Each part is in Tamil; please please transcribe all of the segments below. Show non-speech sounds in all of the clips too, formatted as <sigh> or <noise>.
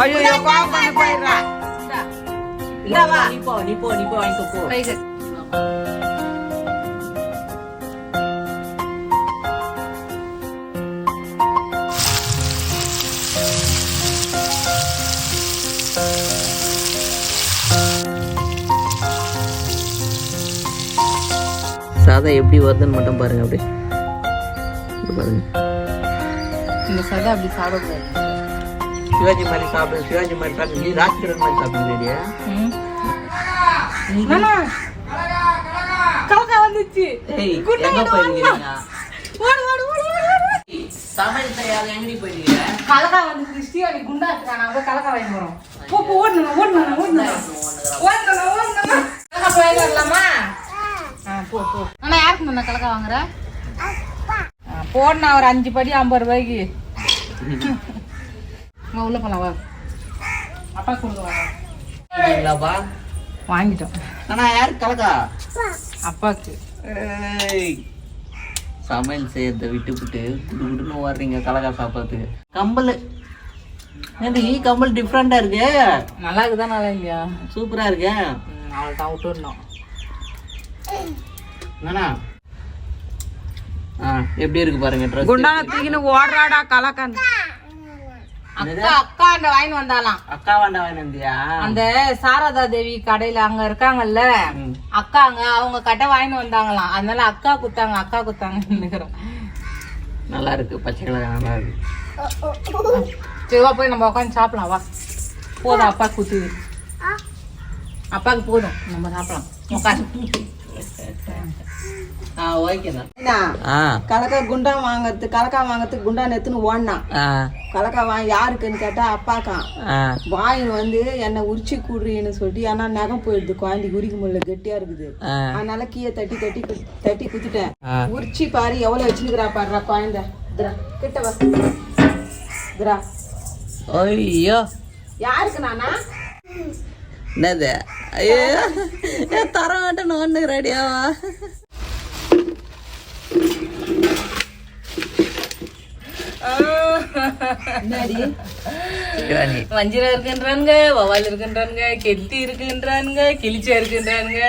ஐயோ கோவம் பண்ணி போயிடுறா இந்தா வா நீ போ நீ போ நீ போ வாங்கிக்கோ போ சாதம் எப்படி வருதுன்னு மட்டும் பாருங்க அப்படியே. இங்க பாருங்க. இந்த சதை அப்படி சாப்பிடக்கூடாது. சிவாஜி மாதிரி சாப்பிடு சிவாஜி மாதிரி சாப்பிடு நீ ராஜ்கிரண் மாதிரி சாப்பிடுறியா? கலக்கா வந்துச்சு. சமையல் தெரியாத எங்கடி போயிருக்கீங்க கலக்கா வந்து கிறிஸ்டியா நீ குண்டா கலக்கா வாங்கி போ போ ஓடுனா கலக்கா போய் வரலாமா? போ போ. யாருக்கு கலக்கா வாங்குற? ஒரு அஞ்சு படி ஐம்பது ரூபாய்க்கு. வா, உள்ள போலாம் வா. அப்பா வாங்கிட்டோம். ஆனா யாரு கலக்கா? அப்பாக்கு. ஏய், சமையல் செய்யறத விட்டுவிட்டு குடு குடுன்னு வர்றீங்க கலக்கா சாப்பிட்றதுக்கு கம்பல். ஏன்டி கம்பல் டிஃப்ரெண்டா இருக்கு. நல்லா இருக்குதா நல்லா இல்லையா? சூப்பரா இருக்கு. அவள் தான் விட்டுருந்தோம் என்னண்ணா? ஆ எப்படி இருக்கு பாருங்க குண்டான தூக்கின்னு ஓடுறாடா கலக்கான் அக்கா அக்கா அந்த வாங்கி வந்தாலாம் அக்கா அந்த சாரதா தேவி கடையில அங்க இருக்காங்கல்ல. அக்காங்க அவங்க கடை வாங்கிட்டு வந்தாங்களாம். அதனால அக்கா குத்தாங்க அக்கா குத்தாங்க நல்லா இருக்கு பச்சை கலர் நல்லா இருக்கு. போய் நம்ம உட்காந்து சாப்பிடலாம் வா. போதும் அப்பா குத்துது. அப்பாவுக்கு போதும் நம்ம சாப்பிடலாம். உட்காந்து <laughs> கலக்கா குண்டா வாங்குறது கலக்கா வாங்குறதுக்கு குண்டா நெத்துன்னு ஓடினான் கலக்கா வாங்கி யாருக்குன்னு கேட்டா அப்பாக்கான் ஆ. வாயின் வந்து என்னை உரிச்சு கூடுறீன்னு சொல்லிட்டு ஏன்னா நகம் போயிடுது குழந்தைக்கு உரிக்க முடியல கெட்டியா இருக்குது. அதனால கீழே தட்டி தட்டி தட்டி குத்திட்டேன். உரிச்சு பாரு எவ்வளவு வச்சுக்கிறா பாடுறா குழந்தை. கிட்ட வா. ஐயோ. யாருக்கு நானா? என்னது? ஐயோ. தர மாட்டேன் ஒன்று ரெடியாவா என்னடி சிவானி வஞ்சிரம் இருக்குன்றானுங்க வவால் இருக்குன்றானுங்க கெத்தி இருக்குன்றானுங்க கிழிச்சா இருக்குன்றானுங்க.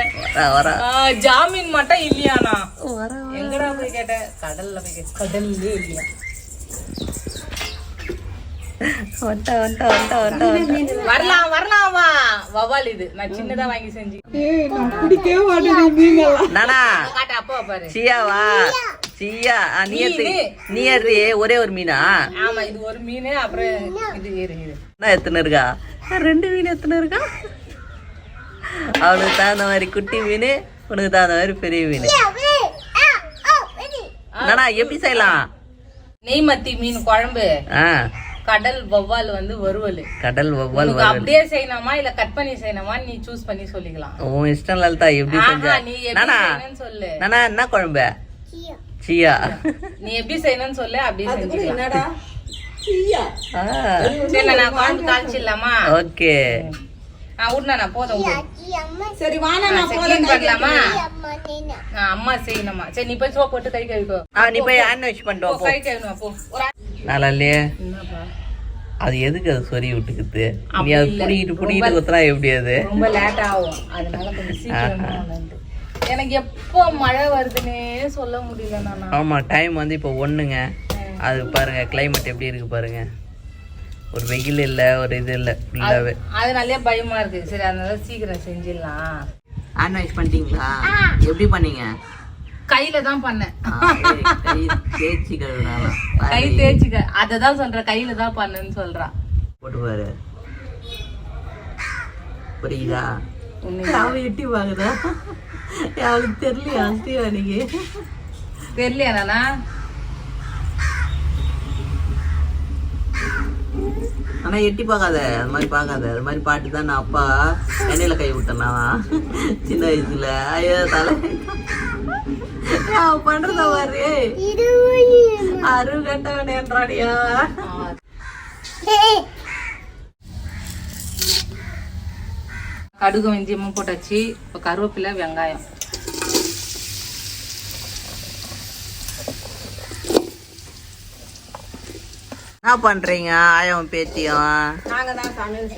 ஜாமீன் மட்டும் இல்லையாண்ணா? வர எங்கடா போய் கேட்டேன் கடல்ல போய் கேட்டேன் கடல்லே இல்லையா? வரலாம் வரலாமா வவால் இது. நான் சின்னதா வாங்கி செஞ்சு ஏய் நான் பிடிக்கவே மாட்டேன் நானா? காட்டு அப்பா பாரு. சியாவா சியா ஆ, நீ எடுத்து நீ எடுத்து ஒரே ஒரு மீனா? ஆமா இது ஒரு மீன் அப்புறம் இது என்ன எத்தனை இருக்கா? ரெண்டு மீன் எத்தனை இருக்கா? அவனுக்கு தகுந்த மாதிரி குட்டி மீன் உனக்கு தகுந்த மாதிரி பெரிய மீன். நானா எப்படி செய்யலாம்? நெய் மத்தி மீன் குழம்பு. ஆ. கடல் வவ்வால் வந்து வறுவல். கடல் வவ்வால் அப்படியே செய்யணுமா இல்ல கட் பண்ணி செய்யணுமா நீ சூஸ் பண்ணி சொல்லிக்கலாம். உன் இஷ்டம் லலிதா எப்படி செஞ்ச? நீ சொல்லு. நானா என்ன குழம்பு? சியா நீ எப்படி செய்யணும்னு சொல்லு அப்படியே செஞ்சுக்கலாம். என்னடா? ஐயா சரி நான் குழம்பு காய்ச்சிடலாமா ஓகே. நான் விடணா போதும் விடு. சரி வானா நான் சரி, clean பண்ணலாமா? அம்மா செய்யணுமா? சரி நீ போய் சோப் போட்டு கை கழுவிக்கோ ஆ நீ போய் ஹேண்ட் வாஷ் பண்ணிட்டு போ, கை போ. ஆ- நல்லா இல்லையே? என்னப்பா? அது எதுக்கு அது சொறி விட்டுக்குது? நீ அப்படி அது. புடிக்கிட்டு புடிக்கிட்டு குத்துனா எப்படி அது? ரொம்ப லேட் ஆகும். அதனால கொஞ்சம் சீக்கிரமா. எனக்கு எப்போ மழை வருதுன்னே சொல்ல முடியல நானா. ஆமா டைம் வந்து இப்போ ஒண்ணுங்க. அது பாருங்க கிளைமேட் எப்படி இருக்கு பாருங்க. ஒரு வெயில் இல்ல ஒரு இது இல்ல ஃபுல்லாவே அதனாலே பயமா இருக்கு. சரி அதனால சீக்கிரம் செஞ்சிடலாம். வாஷ் பண்ணிட்டீங்களா? எப்படி பண்ணீங்க? கையில தான் பண்ணேன். கை தேய்ச்சிக்க அதை தான் சொல்றேன். கையில தான் பண்ணேன்னு சொல்றா. போட்டு பாரு புரியுதா? அவ எட்டி பாக்குதா? அவளுக்கு தெரியலையா ஸ்ரீவாணிக்கு தெரியலையா நானா? ஆனா எட்டி பார்க்காத அது மாதிரி பார்க்காத. அது மாதிரி பாட்டு தான் நான் அப்பா எண்ணெயில கை விட்டேன்? நான் சின்ன வயசுல. ஐயோ தலை. பண்றத பாரு. அரு கட்டவனேன்றாடியா கடுகு வெந்தயமும் போட்டாச்சு. இப்போ கருவேப்பிலை வெங்காயம். ஆ என்ன பண்றீங்க? ஆயம் பேத்தியும் நாங்க தான் சமையல்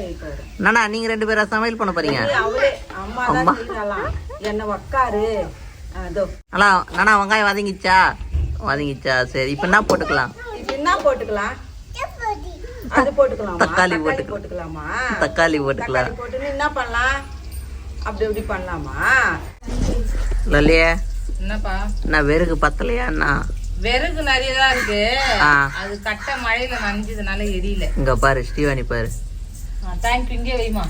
நானா நீங்க ரெண்டு பேரும் சமையல் பண்ண போறீங்க? அவளே அம்மா தான் செய்யலாம். என்ன உக்காரு. அதோ. நானா வெங்காயம் வதங்கிச்சா? வதங்கிச்சா? சரி இப்போ என்ன போட்டுக்கலாம்? இப்ப என்ன போட்டுக்கலாம்? அது போட்டுக்கலாமா? தக்காளி தக்காளி போட்டுக்கலாம். தக்காளி போட்டுக்கலாம். போட்டு என்ன பண்ணலாம்? அப்படி இப்படி பண்ணலாமா? லல்லியே என்னப்பா? நான் வெறுகு பத்தலையா என்ன? விறகு நிறைய தான் இருக்கு. அது கட்ட மழையில நனைஞ்சதுனால எரியல. இங்க பாரு ஸ்ரீவாணி பாரு. தேங்க்யூ இங்கே வைமா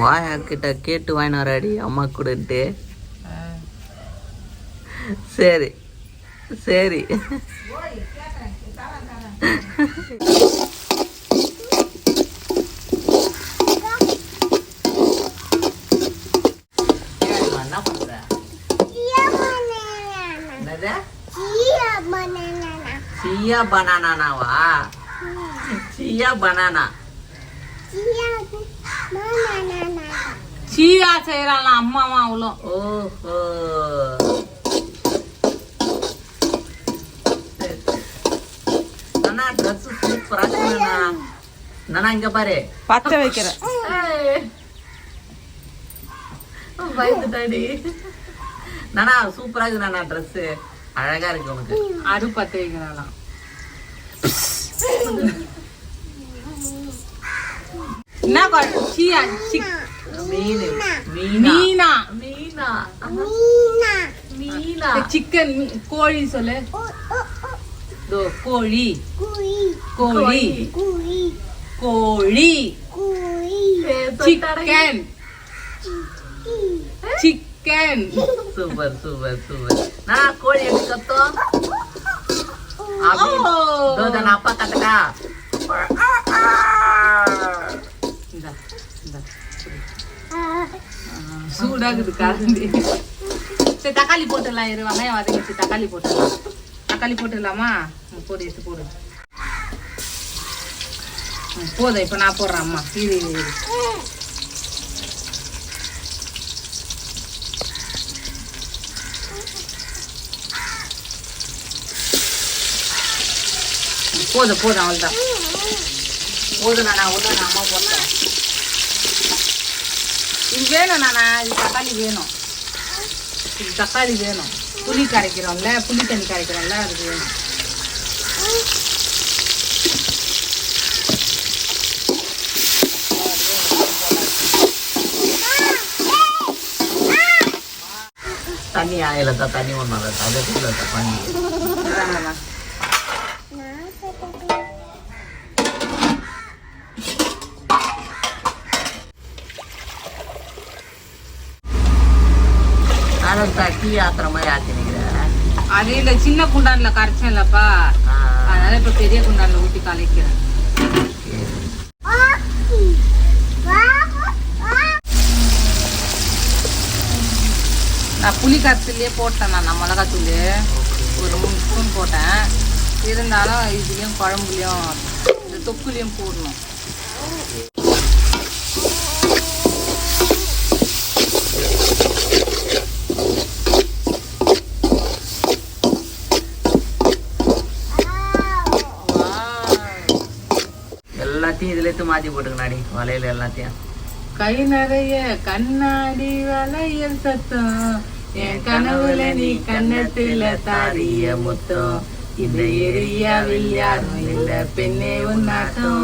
வாயா கிட்ட கேட்டு வாங்கின வராடி அம்மா கூடன்ட்டு. சரி சரி. சியா பனானாவா சியா பனானா சீயா செய்யறாங்களாம் அம்மாவும் அவ்வளோ ஓஹோ சூப்பரா நானா இங்க பாரு பத்த வைக்கிறேன் பயந்துட்டாடி நானா சூப்பரா இருக்கு நானா ட்ரெஸ் அழகா இருக்கு உனக்கு அடு பத்த என்ன மீன் மீனா மீனா மீனா மீனா சிக்கன் கோழி சொல்லு தோ கோழி கோழி கோழி chicken chicken super super super நான் கோழி எப்படி கத்தோம் அப்படி ஓ. தோ நான் அப்பா கத்தட்டா இந்தா, இந்தா, குடி. சூடாகுது கரண்டி சரி தக்காளி போட்டுடலாம் இரு வெங்காயம் வதங்கிச்சு தக்காளி போட்டுக்கலாமா தக்காளி போட்டுடலாமா போடு எடுத்து போடு. ம், போதும் இப்போ நான் போடுறேன் அம்மா. இது போதும் போதும் அவ்வளோதான் போதும் நான் ஒன்று நான் அம்மா போட்டேன். இது வேணும் நானா. இது தக்காளி வேணும். இது தக்காளி வேணும். புளி கரைக்கிறோம்ல புளி தண்ணி கரைக்கிறோம்ல அது வேணும். தண்ணி ஆயில தான் தண்ணி. ஒன்றும் அதை அதுக்குள்ள தட்டி ஆத்துற மாதிரி ஆக்கினுக்கிறேன் அது இல்ல சின்ன குண்டான்ல கரைச்சேன் இல்லப்பா அதனால இப்ப பெரிய குண்டான்ல ஊத்தி கலைக்கிறேன். நான் புளி கரைசல்லே போட்டேன் நான் மிளகாத்தூள். ஒரு மூணு ஸ்பூன் போட்டேன். இருந்தாலும் இதுலேயும் குழம்புலையும் இந்த தொக்குலையும் போடணும். எல்லாத்தையும் இதுல எடுத்து மாத்தி போட்டுக்கணாடி வலையில எல்லாத்தையும். கை நிறைய கண்ணாடி வளையல் சத்தம். என் கனவுல நீ கண்ணத்துல தாரிய முத்தம். இந்த ஏரியாவில் யாரும் இல்ல பெண்ணே உன்னாட்டம்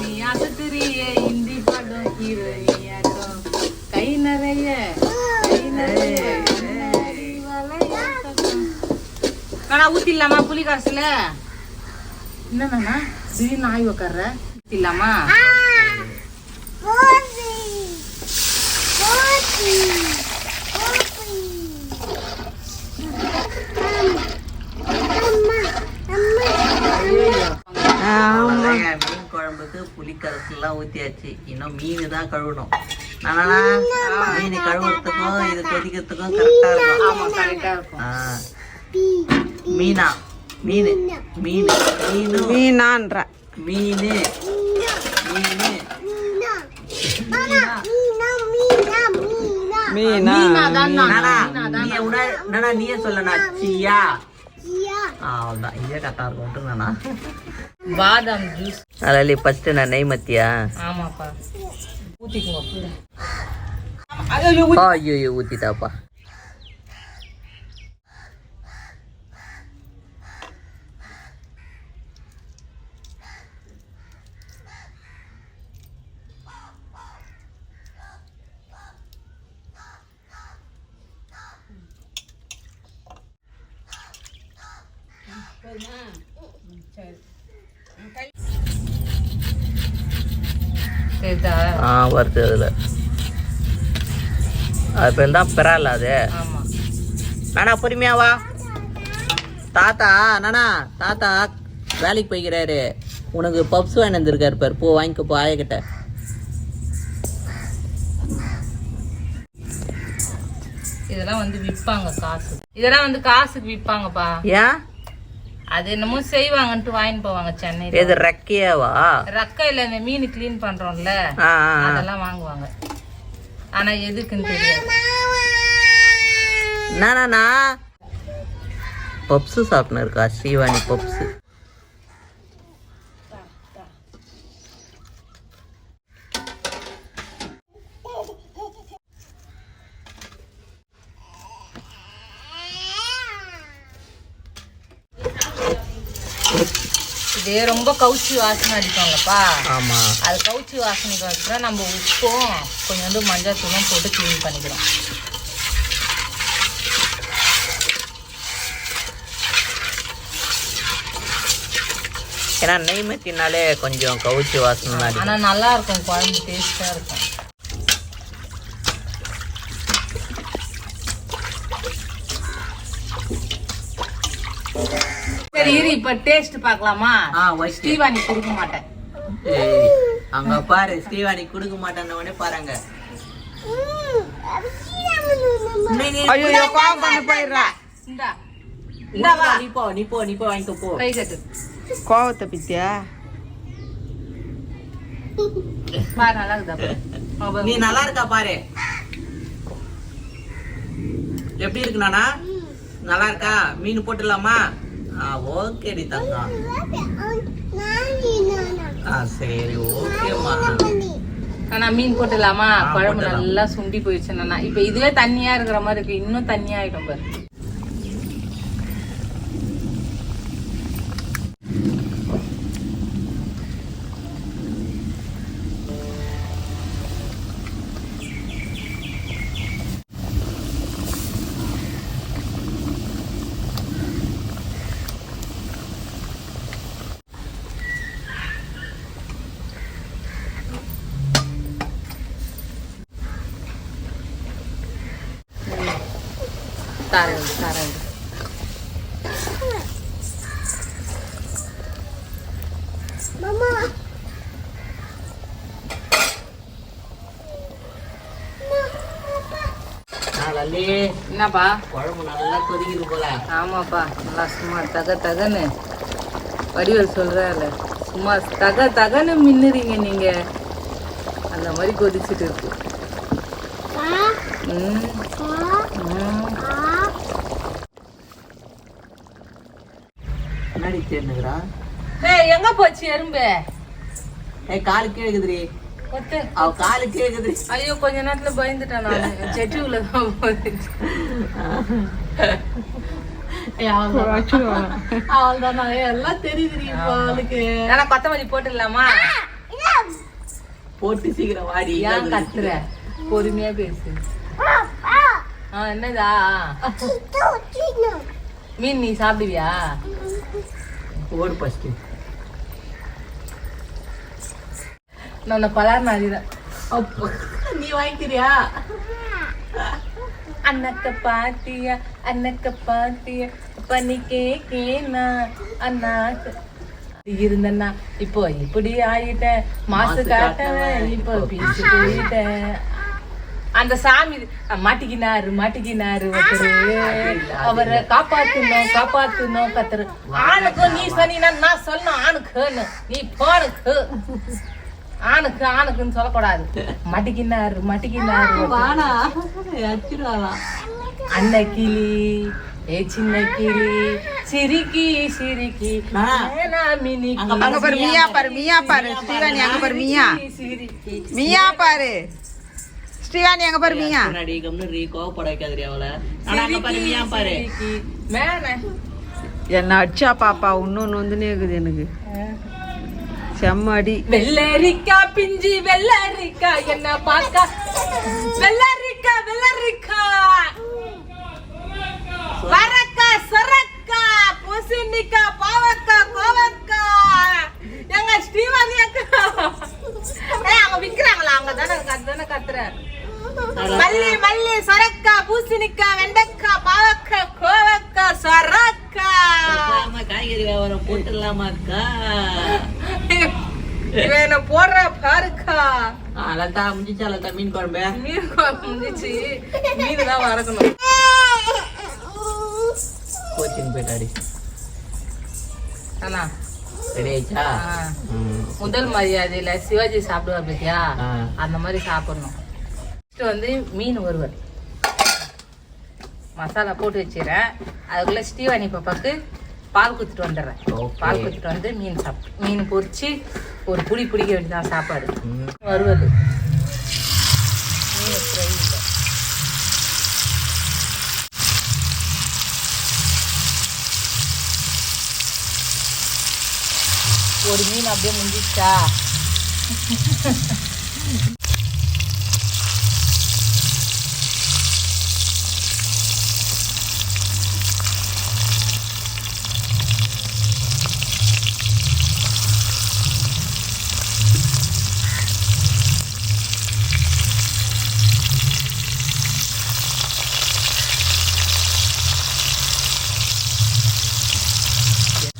நீ அசத்துறிய இந்தி படம் ஹீரோயினியாட்டம் கை நிறைய கை நிறைய வேணா ஊத்திடலாமா புளி காசுல என்னண்ணா திடீர்னு ஆய் உக்கார அவ்வளவுதான். மீன் குழம்புக்கு புளி கரைசல்லாம் ஊத்தியாச்சு. இன்னும் மீன் தான் கழுவணும். நானா மீன் கழுவுறதுக்கும் இது கொதிக்கிறதுக்கும் கரெக்டா இருக்கும். ஆமா கரெக்டா இருக்கும். மீனா மீன் மீன். மீனு மீனான்ற. மீன் மீன் மீனா நானா நீயே சொல்லனா சியா. அவ்வளோதான் இதே கரெக்டாக இருக்கும் விட்டுருங்கண்ணா பாதாம் ஜூஸ். அதில் ஃபஸ்ட்டு நான் நெய் மத்தியா? ஆமாப்பா. ஊத்திக்குங்க ஐயோ ஐயோ ஊற்றிட்டாப்பா சரிதா ஆ வருது அதில். அது பேர் தான் பெறால அது. ஆமா. நானா பொறுமையா வா. தாத்தா நானா தாத்தா வேலைக்கு போய்க்கிறாரு. உனக்கு பப்ஸ் வாங்கி வந்திருக்காரு பாரு. போ வாங்கிக்கோ போ ஆயக்கிட்ட. இதெல்லாம் வந்து விற்பாங்க காசு. இதெல்லாம் வந்து காசுக்கு விற்பாங்கப்பா ஏன்? அது என்னமோ செய்வாங்கன்ட்டு வாங்கிட்டு போவாங்க சென்னையில. எது ரெக்கையாவா? ரக்கையில இந்த மீன் க்ளீன் பண்றோம்ல. அதெல்லாம் வாங்குவாங்க. ஆனா எதுக்குன்னு தெரியாது. நானா பப்ஸு சாப்பிட்னு இருக்கா ஸ்ரீவாணி பப்ஸு. இதே ரொம்ப கவுச்சி வாசனை அடிப்பாங்கப்பா. ஆமா. அது கவுச்சி வாசனைக்கு வச்சுனா நம்ம உப்பும் கொஞ்சோண்டு மஞ்சள் தூளும் போட்டு க்ளீன் பண்ணிக்கிறோம். ஏன்னா நெய் மத்தினாலே கொஞ்சம் கவுச்சி வாசனை தான் அடிக்கும். ஆனா நல்லா இருக்கும் குழம்பு டேஸ்டா இருக்கும் சரி இரு இப்ப டேஸ்ட் பார்க்கலாமா? ஸ்ரீவாணி கொடுக்க மாட்டேன். அங்க பாரு ஸ்ரீவாணி கொடுக்க மாட்டேன்னு பாருங்க. நீ- நீ- போயிடுறா. இந்தா. இந்தா வா. நீ போ நீ போ நீ போ வாங்கிக்கோ போ. கை கட்டு. கோவத்தை பித்தியா? பாரு நல்லா இருக்குதா? நீ நல்லா இருக்கா பாரு? எப்படி இருக்கு நானா நல்லா இருக்கா? மீன் போட்டுடலாமா? ஆ ஓகேடி தங்கம் ஆ சரி ஓகேம்மா ஆனா மீன் போட்டுடலாமா? ஆ, குழம்பு. நல்லா சுண்டி போயிடுச்சுன்னா இப்ப இதுவே தண்ணியா இருக்கிற மாதிரி இருக்கு. இன்னும் தண்ணியா ஆயிடும் பாரு. ஆ, லல்லி என்னப்பா குழம்பு நல்லா கொதிக்குது போல ஆமாப்பா நல்லா சும்மா தக தகன்னு வடிவல் சொல்றால சும்மா தக தகன்னு மின்னுறீங்க நீங்க அந்த மாதிரி கொதிச்சுட்டு இருக்கு ம். முன்னாடி தேர்னுக்குறா ஏய் எங்க போச்சு எறும்பு? ஏய் காலு கேக்குதுரி கொத்து அவ காலு கேக்குது ஐயோ கொஞ்ச நேரத்துல பயந்துட்டேன் நான். செட்டி உள்ள தான் போயிடுச்சு எல்லாம் தெரியுதுரி இப்போ அவளுக்கு. ஆனா கொத்தமல்லி போட்டுடலாமா? போட்டு சீக்கிரம் வாடி ஏன் கத்துற? பொறுமையா பேசு. ஆ என்னதா? மீன் நீ சாப்பிடுவியா? போடு ஃபர்ஸ்ட் நான் பலார் நாதிதான் அப்போ நீ வாங்கிக்கிறியா? அண்ணக்க பாத்தியா அண்ணக்க பாத்தியா பண்ணி கேக்கேனா? அண்ணாக்கு. இருந்தன்னா இப்போ இப்படி ஆயிட்டேன் மாசு காட்டவன் இப்போ பீச்சு போயிட்டேன் அந்த சாமி மாட்டிக்கினாரு மாட்டிக்கினாரு அவரை காப்பாத்தணும் காப்பாத்தணும் கத்துரு. ஆணுக்கு நீ சொன்னீங்கன்னா நான் சொல்லணும் ஆணுக்குன்னு. நீ போனுக்கு. ஆணுக்கு ஆணுக்குன்னு சொல்லக்கூடாது. மட்டிக்கினாரு மட்டிக்கினாரு அன்ன கிளி ஏ சின்ன கிளி சிரிக்கி. சிரிக்கி. மேனா. அங்க பாரு, மியா பாரு மியா பாரு. ஸ்ரீவாணி அங்க பாரு மியா. சிரிக்கி. மியா பாரு. ஸ்ரீவாணி அங்க பாரு மியா? அடி கம்னு ரீ கோவப்பட வைக்காதடி அவளை. ஆனா அங்க பாரு மியா பாரு. சிரிக்கி. மேனா என்ன அடிச்சா பாப்பா இன்னொன்னு வந்துனே இருக்குது எனக்கு. செம்ம அடி வெள்ளரிக்கா பிஞ்சி வெள்ளரிக்கா என்ன பாக்க வெள்ளரிக்கா வெள்ளரிக்கா. வரக்கா சரக்கா பூசணிக்கா பாவக்கா கோவக்கா. எங்க ஸ்ரீவாணி அக்கா. அவங்க விக்கிறாங்களா? அவங்க தானே தானே கத்துறேன் மல்லி மல்லி சொரக்கா பூசணிக்கா வெண்டைக்கா பாவக்கா கோவக்கா சொரக்கா. காய்கறி வியாபாரம் போட்டுடலாமாக்கா இவன் போடுற பாருக்கா. லதா முடிஞ்சா லதா மீன் குழம்பு. மீன் குழம்பு முடிஞ்சிச்சு மீன் தான் வறக்கணும். கோச்சிங் போயிட்டாடி. அண்ணா. ம். முதல் மரியாதையில சிவாஜி சாப்பிடுவார் பத்தியா. அந்த மாதிரி சாப்பிடணும் Next வந்து மீன் வறுவல் மசாலா போட்டு வச்சிடறேன் அதுக்குள்ள ஸ்ரீவாணி பாப்பாக்கு பால் குத்துட்டு வந்துடுறேன். பால் குத்துட்டு வந்து மீன் சாப்பிட்டு மீன் பொரிச்சு ஒரு புடி பிடிக்க வேண்டியதான் சாப்பாடு ம். வறுவல் மீன் ஃப்ரை இல்லை ஒரு மீன் அப்படியே முடிஞ்சிச்சா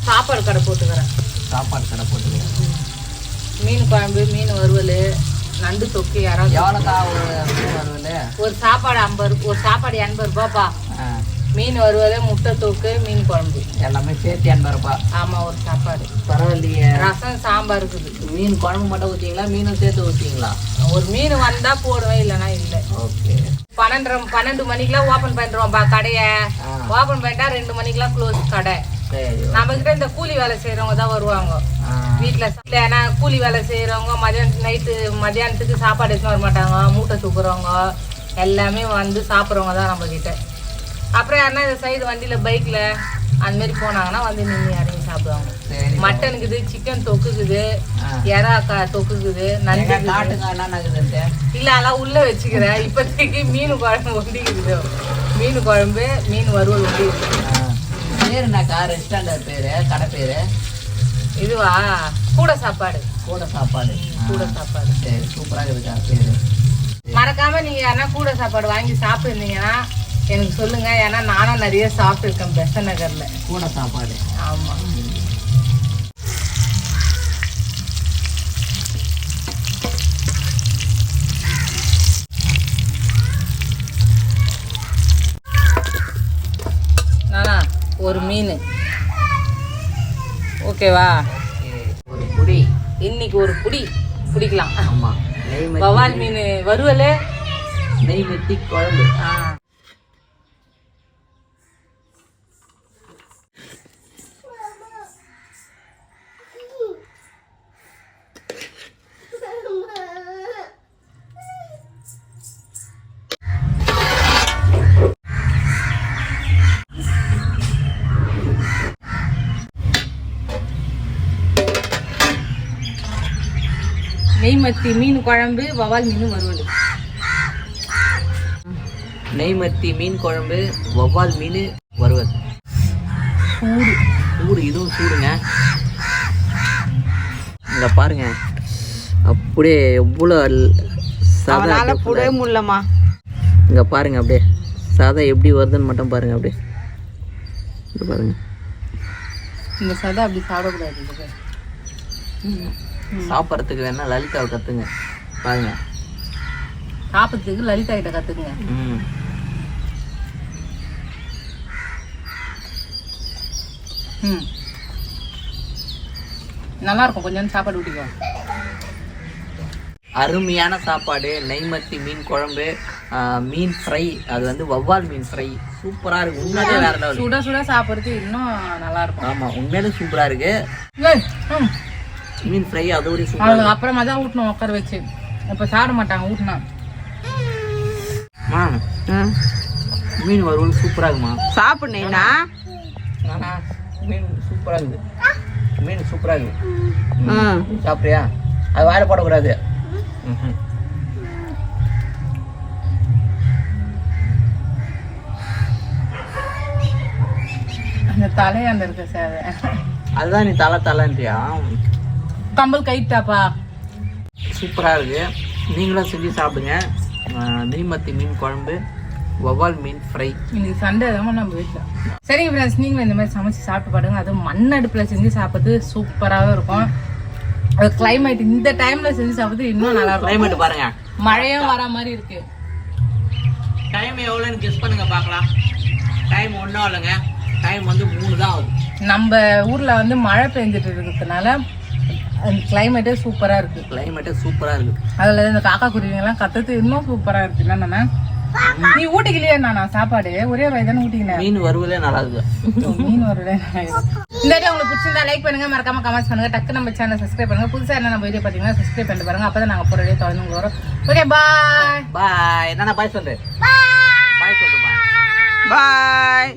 சாப்பாடு கடை போட்டுக்கிறேன் சாப்பாடு கடை போட்டுக்கிறேன் மீன் குழம்பு மீன் வறுவல் நண்டு தொக்கு யாராவது எவ்வளோக்கா ஒரு மீன் வருவல ஒரு சாப்பாடு ஐம்பது ரூ- ஒரு சாப்பாடு எண்பது ரூபாப்பா. மீன் வறுவல் முட்டை தொக்கு மீன் குழம்பு. எல்லாமே சேர்த்து எண்பது ரூபாய் ஆமா ஒரு சாப்பாடு. பரவாயில்லையே. ரசம் சாம்பார் இருக்குது. மீன் குழம்பு மட்டும் ஊற்றிங்களா மீனும் சேர்த்து ஊற்றிங்களா ஒரு மீன் வந்தா போடுவேன் இல்லைன்னா இல்லை. ஓகே. பன்னெண்டரை பன்னெண்டு மணிக்கெல்லாம் ஓபன் பண்ணிடுவோம்பா கடையை. ஆ. ஓபன் பண்ணிட்டா ரெண்டு மணிக்கெல்லாம் க்ளோஸ் கடை. நம்ம கிட்ட இந்த கூலி வேலை செய்யறவங்க தான் வருவாங்க. வீட்டுல ஏன்னா கூலி வேலை செய்யறவங்க மதியானம் நைட்டு மதியானத்துக்கு சாப்பாடு எடுத்துன்னு வர மாட்டாங்க. மூட்டை தூக்குறவங்க எல்லாமே வந்து சாப்பிட்றவங்க தான் நம்ம கிட்ட அப்புறம் யாருன்னா இந்த சைடு வண்டியில பைக்ல அந்த மாதிரி போனாங்கன்னா வந்து நின்று இறங்கி சாப்பிடுவாங்க. சரி மட்டன் இருக்குது சிக்கன் தொக்குக்குது. எறா க தொக்குக்குது நண்டு இல்ல அதெல்லாம் உள்ள வச்சுக்கிறேன். இப்போதைக்கு மீன் குழம்பு ஒண்டிக்குது. மீன் குழம்பு மீன் வறுவல் ஒண்டிக்குது. ஆ. பேர் என்னக்கா ரெஸ்டாரண்ட் பேரு கடை பேரு? இதுவா? கூட சாப்பாடு. கூட சாப்பாடு. கூட சாப்பாடு. சரி சூப்பராக இருக்குக்கா பேரு மறக்காம நீங்க யாரா கூட சாப்பாடு வாங்கி சாப்பிட்டுருந்தீங்கன்னா எனக்கு சொல்லுங்க. ஏன்னா நானும் நிறைய சாப்பிட்டுருக்கேன் பெச நகர்ல கூட சாப்பாடு. ஆமா. ஒரு மீன். ஓகேவா? ஓகே. ஒரு புடி. இன்னைக்கு ஒரு புடி. பிடிக்கலாம் ஆமா. நெய் மெத்தி. வவால் மீன் வறுவல். நெய் மெத்தி குழம்பு. ஆ. நெய்மத்தி மீன் குழம்பு வவால் மீன் வறுவல் நெய் மெத்தி மீன் குழம்பு வவ்வால் மீன் வறுவல் சூடு. சூடு இதுவும் சூடுங்க. இங்க பாருங்க. அப்படியே எவ்வளோ சதை புடவே முடியலம்மா. இங்க பாருங்க அப்படியே. சதை எப்படி வருதுன்னு மட்டும் பாருங்க அப்படியே. பாருங்க. இந்த சதை அப்படி சாப்பிடக்கூடாது. சாப்பிட்றதுக்கு வேணா லலிதாவை கத்துங்க. பாருங்க சாப்பிட்றதுக்கு லலிதா கிட்ட கத்துக்குங்க. ம். நல்லா இருக்கும் கொஞ்சம் சாப்பாடு ஊட்டிக்கோ. அருமையான சாப்பாடு. நெய்மத்தி மீன் குழம்பு மீன் ஃப்ரை. அது வந்து வவ்வால் மீன் ஃப்ரை. சூப்பரா இருக்கு. உண்மையிலே வேற லெவல். சுட சுட சாப்பிடுறது இன்னும் நல்லா இருக்கும் ஆமா உண்மையிலே சூப்பரா இருக்கு. மீன் ஃப்ரை அதோட சூப்பரா அவளுக்கு அப்புறமா தான் ஊட்டணும் உட்கார வச்சு. இப்ப சாப்பிட மாட்டாங்க ஊட்டினா. மா மீன் வறுவல் சூப்பரா இருக்குமா சாப்பிடுனேண்ணா ஆனா மீன் சூப்பரா இருக்குது மீன் சூப்பரா இருக்கு ம் சாப்பிட்றியா? அது வாயில போடக்கூடாது. அந்த தலையாண்ட இருக்க சேவை அதுதான் நீ தலை தலைன்றியா? கம்பல் கைட்டாப்பா சூப்பரா இருக்கு. நீங்களும் செஞ்சு சாப்பிடுங்க. ஆஹ் நெய்மத்தி மீன் குழம்பு வவ்வால் மீன் ஃப்ரை. இன்னைக்கு சண்டே தான் நம்ம வீட்டில் சரிங்க ஃப்ரெண்ட்ஸ் நீங்களும் இந்த மாதிரி சமைச்சு சாப்பிட்டு பாருங்க. அதுவும் மண் அடுப்பில் செஞ்சு சாப்பிட்றது சூப்பராகவே இருக்கும். அது climate இந்த டைம்ல செஞ்சு சாப்பிட்றது இன்னும் நல்லா இருக்கும். கிளைமேட் பாருங்க. மழையும் வர மாதிரி இருக்கு. டைம் எவ்வளோன்னு கெஸ் பண்ணுங்க பார்க்கலாம். டைம் ஒன்றும் இல்லைங்க. டைம் வந்து மூணு தான் ஆகுது. நம்ம ஊர்ல வந்து மழை பெஞ்சிட்டு இருக்கிறதுனால கிளைமேட்டே சூப்பரா இருக்கு. கிளைமேட்டே சூப்பராக இருக்கு. அதுல இந்த காக்கா குருவிங்கெல்லாம் கத்துறது இன்னும் சூப்பரா இருக்கு. என்னன்னா நீ ஊட்டிக்கலையே நான் சாப்பாடு? ஒரே ஒரு தானே ஊட்டிக்கினேன் மீன் வறுவலே நல்லா இருக்கு மீன் வருடே இந்த வீடியோ உங்களுக்கு பிடிச்சிருந்தா லைக் பண்ணுங்க. மறக்காம கமெண்ட்ஸ் பண்ணுங்க. டக்கு நம்ம சேனல் சப்ஸ்கிரைப் பண்ணுங்க. புதுசா என்ன நம்ம வீடியோ பாத்தீங்கன்னா சப்ஸ்கிரைப் பண்ணிட்டு பாருங்க. அப்பதான் நாங்க போற வீடியோ தொடர்ந்து உங்களுக்கு வரும். ஓகே பாய் பாய் என்னண்ணா பாய் சொல்லு. பாய் சொல்லுப்பா பாய்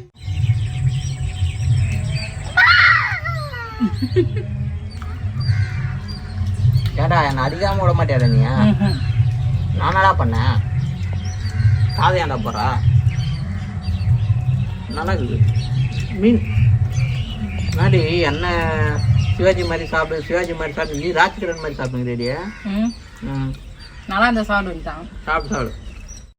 ஏடா என்ன அடிக்காம விட மாட்டியாடா நீ நானடா பண்ணேன். காதையாண்டா போறா? நல்லா மீன். முன்னாடி என்ன சிவாஜி மாதிரி சாப்பிடு சிவாஜி மாதிரி சாப்பிடு நீ ராஜ்கிரண் மாதிரி சாப்பிடுங்க ரெடியா ம். நல்லா இந்த சாப்பிடு தான் சாப்பிடு சாப்பிடு.